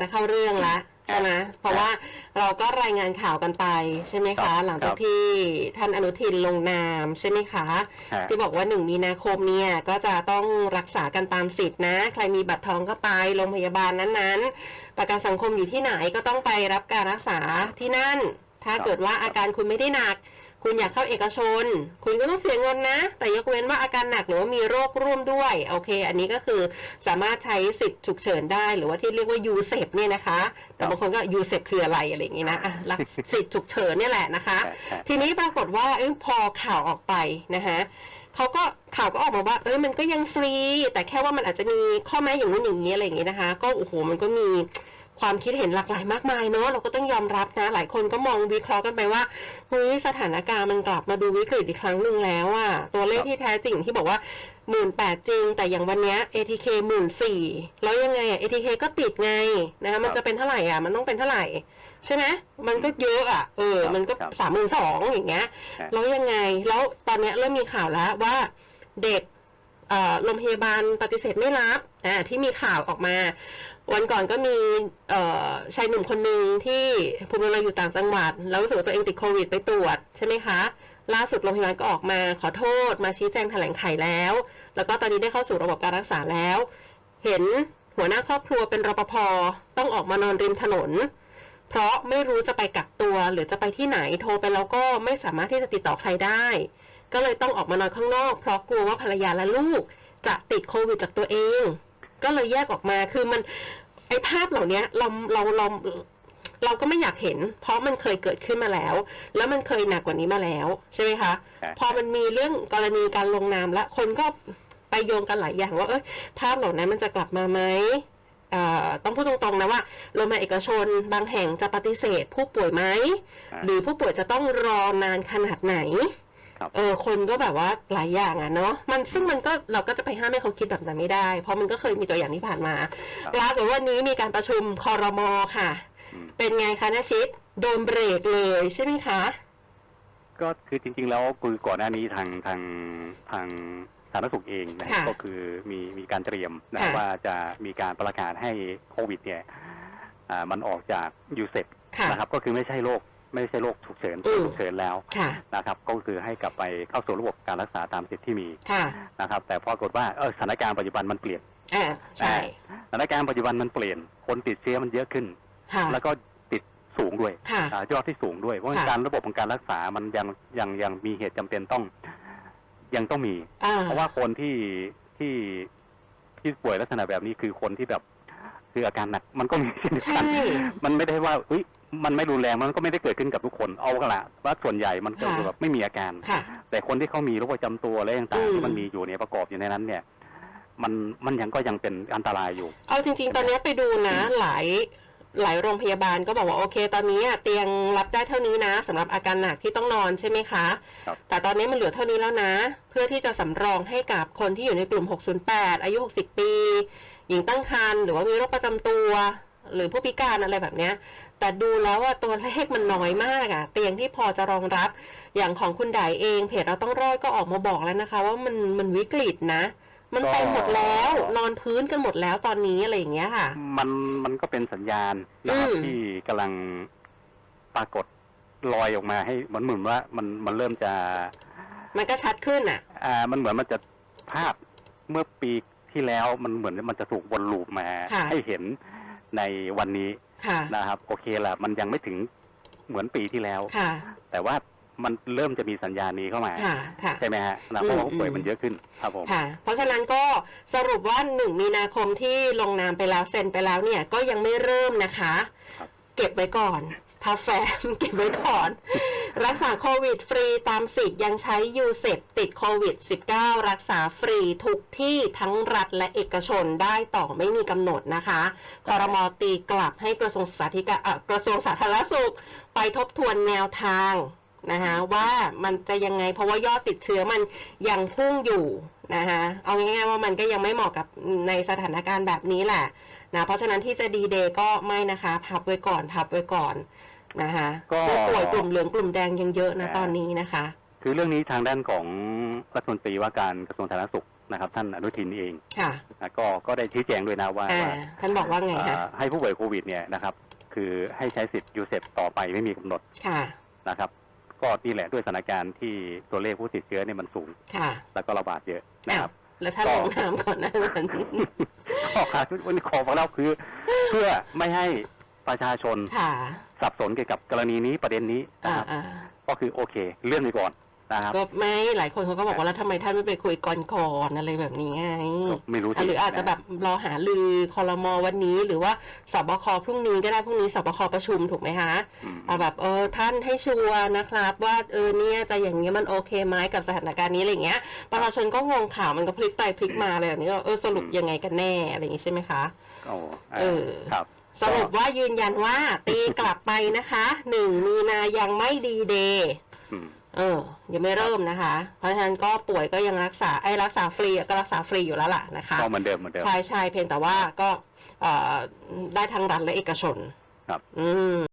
จะเข้าเรื่องละใช่ไหมเพราะว่าเราก็รายงานข่าวกันไปใช่ไหมครัคะบหลังจากครับที่ท่านอนุทินลงนามใช่ไหมคะฮะที่บอกว่าหนึ่งมีนาคมเนี่ยก็จะต้องรักษากันตามสิทธินะ ใครมีบัตรทองก็ไปโรงพยาบาลนั้นๆ ประกันสังคมอยู่ที่ไหนก็ต้องไปรับการรักษาที่นั่น ถ้าครับเกิดว่าอาการคุณไม่ได้หนัก คุณอยากเข้าเอกชน คุณก็ต้องเสียเงินนะ แต่ยกเว้นว่าอาการหนักหรือว่ามีโรคร่วมด้วย โอเค อันนี้ก็คือสามารถใช้สิทธิ์ฉุกเฉินได้ หรือว่าที่เรียกว่ายูเซฟเนี่ยนะคะ แต่บางคนก็ยูเซฟคืออะไรอะไรอย่างงี้นะอะหลักสิทธิ์ฉุกเฉินเนี่ยแหละนะคะฮะฮะทีนี้ปรากฏว่าเอ้ยพอข่าวออกไปนะคะเขาก็ข่าวก็ออกมาว่า เอ้ยมันก็ยังฟรี แต่แค่ว่ามันอาจจะมีข้อแม้อย่างนู้นอย่างนี้อะไรอย่างนี้นะคะ ก็โอ้โหมันก็มี ความคิดเห็นหลากหลายมากมายเนอะเราก็ต้องยอมรับนะ หลายคนก็มองวิเคราะห์กันไปว่าเฮ้ยสถานการณ์มันกลับมาดูวิกฤตอีกครั้งหนึ่งแล้วอะตัวเลขที่แท้จริงที่บอกว่าหมื่นแปดจริง แต่อย่างวันเนี้ย ATK หมื่นสี่แล้วยังไงอะ ATK ก็ติดไงนะคะมันจะเป็นเท่าไหร่อะ มันต้องเป็นเท่าไหร่ใช่ไหมมันก็เยอะอะ เออครับมันก็ครับสามหมื่นสองอย่างเงี้ยครับแล้วยังไง แล้วตอนเนี้ยเริ่มมีข่าวแล้วว่าเด็กเอ่อ โรงพยาบาลปฏิเสธไม่รับที่มีข่าวออกมา วันก่อนก็มีชายหนุ่มคนหนึ่งที่ภูมิลำเนาอยู่ต่างจังหวัด แล้วรู้สึกว่าตัวเองติดโควิดไปตรวจใช่ไหมคะล่าสุดโรงพยาบาลก็ออกมาขอโทษ มาชี้แจงแถลงไขแล้ว แล้วก็ตอนนี้ได้เข้าสู่ระบบการรักษาแล้ว เห็นหัวหน้าครอบครัวเป็นรปภต้องออกมานอนริมถนน เพราะไม่รู้จะไปกักตัวหรือจะไปที่ไหนโทรไปแล้วก็ไม่สามารถที่จะติดต่อใครได้ ก็เลยต้องออกมานอนข้างนอก เพราะกลัวว่าภรรยาและลูก จะติดโควิดจากตัวเอง ก็เลยแยกออกมาคือมันไอ้ภาพเหล่านี้เราเราเราเราก็ไม่อยากเห็น เพราะมันเคยเกิดขึ้นมาแล้ว แล้วมันเคยหนักกว่านี้มาแล้ว ใช่ไหมคะครับพอมันมีเรื่องกรณีการลงนามและคนก็ไปโยงกันหลายอย่างว่าเอ้ยภาพเหล่านั้นมันจะกลับมาไหมเอ่อต้องพูดตรงๆนะว่าโรงพยาบาลเอกชนบางแห่งจะปฏิเสธผู้ป่วยไหมอ่าหรือผู้ป่วยจะต้องรอนานขนาดไหน ครับ เออคนก็แบบว่าหลายอย่างอะเนาะมันซึ่งมันก็เราก็จะไปห้ามให้เขาคิดแบบนั้นไม่ได้ เพราะมันก็เคยมีตัวอย่างที่ผ่านมาปรากฏว่าวันนี้มีการประชุมคอรมอค่ะอืมเป็นไงคะนาชิตโดนเบรกเลยใช่ไหมคะ ก็คือจริง ๆ แล้วคือก่อนหน้านี้ทางทางทางสาธารณสุขเองนะค่ะก็คือมีมีการเตรียมนะค่ะว่าจะมีการประกาศให้โควิดเนี่ยอ่ามันออกจากยูเซค่ะนะครับก็คือไม่ใช่โรค ไม่ใช่โรคฉุกเฉินอืม ฉุกเฉินแล้วค่ะ นะครับ ก็คือให้กลับไปเข้าสู่ระบบการรักษาตามสิทธิ์ที่มีค่ะนะครับ แต่ปรากฏว่าเออสถานการณ์ปัจจุบันมันเปลี่ยนอ่าใช่ สถานการณ์ปัจจุบันมันเปลี่ยน คนติดเชื้อมันเยอะขึ้น ค่ะ แล้วก็ติดสูงด้วยค่ะ อ่ายอดที่สูงด้วย เพราะค่ะ การระบบของการรักษามันยังยังยังมีเหตุจำเป็นต้อง ยังต้องมี อ่า เพราะว่าคนที่ที่ที่ป่วยลักษณะแบบนี้คือคนที่แบบ คืออาการหนัก มันก็มีเช่นเดียวใช่กันมันไม่ได้ว่าอุ้ย มันไม่รุนแรงมันก็ไม่ได้เกิดขึ้นกับทุกคนเอากละว่าส่วนใหญ่มันก็ค่ะคือแบบไม่มีอาการ ค่ะ แต่คนที่เขามีโรคประจำตัวอะไรต่างอืมๆที่มันมีอยู่เนี่ยประกอบอยู่ในนั้นเนี่ย มันมันยังก็ยังเป็นอันตรายอยู่ เอาจริง ๆ ตอนนี้ไปดูนะ หลายหลายโรงพยาบาลก็บอกว่าโอเค ตอนนี้อะเตียงรับได้เท่านี้นะสำหรับอาการหนักที่ต้องนอนใช่ไหมคะ ครับ แต่ตอนนี้มันเหลือเท่านี้แล้วนะ เพื่อที่จะสำรองให้กับคนที่อยู่ในกลุ่ม 608 อายุ 60 ปี หญิงตั้งครรภ์หรือว่ามีโรคประจำตัว หรือผู้พิการอะไรแบบเนี้ย แต่ดูแล้วว่าตัวเลขมันน้อยมากอะเตียงที่พอจะรองรับ อย่างของคุณไดเองเพจเราต้องรอดก็ออกมาบอกแล้วนะคะ ว่ามันมันวิกฤตนะ มันเต็มหมดแล้ว นอนพื้นกันหมดแล้วตอนนี้อะไรอย่างเงี้ยค่ะ มันมันก็เป็นสัญญาณนะครับอืม ที่กำลังปรากฏลอยออกมาให้เหมือนเหมือนว่ามันมันเริ่มจะ มันก็ชัดขึ้นอะอ่ามันเหมือนมันจะภาพเมื่อปีที่แล้วมันเหมือนมันจะถูกวนลูปมา ค่ะ ให้เห็น ในวันนี้ค่ะนะครับ โอเคละมันยังไม่ถึงเหมือนปีที่แล้ว ค่ะ แต่ว่ามันเริ่มจะมีสัญญาณนี้เข้ามา ค่ะ ค่ะ ใช่ไหมฮะนะเพราะว่าอืมผู้ป่วยมันเยอะขึ้นครับผม ค่ะ เพราะฉะนั้นก็สรุปว่าหนึ่งมีนาคมที่ลงนามไปแล้วเซ็นไปแล้วเนี่ยก็ยังไม่เริ่มนะคะครับเก็บไว้ก่อนพับแฟมเก็บไว้ก่อน รักษาโควิดฟรีตามสิทธิ์ยังใช้ยูเซปติดโควิด -19 รักษาฟรีทุกที่ทั้งรัฐและเอกชนได้ต่อไม่มีกำหนดนะคะคอรมอตีกลับให้กระทรวงสาธารณเอ่อกระทรวงสาธารณสุข ไปทบทวนแนวทางนะคะว่ามันจะยังไงเพราะว่ายอดติดเชื้อมันยังพุ่งอยู่นะคะเอาง่ายๆว่ามันก็ยังไม่เหมาะกับในสถานการณ์แบบนี้แหละนะเพราะฉะนั้นที่จะดีเดย์ก็ไม่นะคะพับไว้ก่อนพับไว้ก่อน นะคะก็ ผู้ป่วยกลุ่มเหลืองกลุ่มแดงยังเยอะนะอ่าตอนนี้นะคะ คือเรื่องนี้ทางด้านของรัฐมนตรีว่าการกระทรวงสาธารณสุขนะครับ ท่านอนุทินเองค่ะนะก็ก็ได้ชี้แจงด้วยนะว่าอ่าว่าท่านบอกว่าไงเอ่คะอให้ผู้ป่วยโควิดเนี่ยนะครับ คือให้ใช้สิทธิ์ยูเซปต่อไปไม่มีกำหนดค่ะนะครับ ก็นี่แหละด้วยสถานการณ์ที่ตัวเลขผู้ติดเชื้อเนี่ยมันสูง ค่ะแล้วก็ระบาดเยอะนะครับ แล้วถ้าก็ลงน้ำก่อนหนะนั้นข้อขาดวันนี้ขอบอกแล้วคือ เพื่อไม่ให้ ประชาชนค่ะสับสนเกี่ยวกับกรณีนี้ประเด็นนี้นะอ่าครับอ่าก็คือโอเคเลื่อนไปก่อนนะครับก็ไม่หลายคนเขาก็บอกว่าแล้วทำไมท่านไม่ไปคุยก่อนก่อนอะไรแบบนี้ไงก็ไม่รู้อะหรืออาจจะแบบรอหาลือคอรมอวันนี้ หรือว่าสบคพรุ่งนี้ก็ได้พรุ่งนี้สบคประชุมถูกไหมคะอืม เอาแบบเออท่านให้ชัวร์นะครับ ว่าเออเนี่ยจะอย่างนี้ยมันโอเคไหมกับสถานการณ์นี้อะไรเงี้ยประชาชนก็งงข่าวมันก็พลิกไปพลิกมาอะไรแบบนี้ก็เออสรุปยังไงกันแน่อะไรอย่างงี้ใช่ไหมคะ โอ้เออ ครับ สรุปว่ายืนยันว่าตีกลับไปนะคะหนึ่งมีนายังไม่ดีเดย์อืมเออยังไม่เริ่มนะคะ เพราะฉะนั้นก็ป่วยก็ยังรักษาไอ้รักษาฟรีก็รักษาฟรีอยู่แล้วล่ะนะคะก็เหมือนเดิมเหมือนเดิมใช่ใช่เพียงแต่ว่าก็เอ่อได้ทั้งรัฐและเอกชน ครับ อืม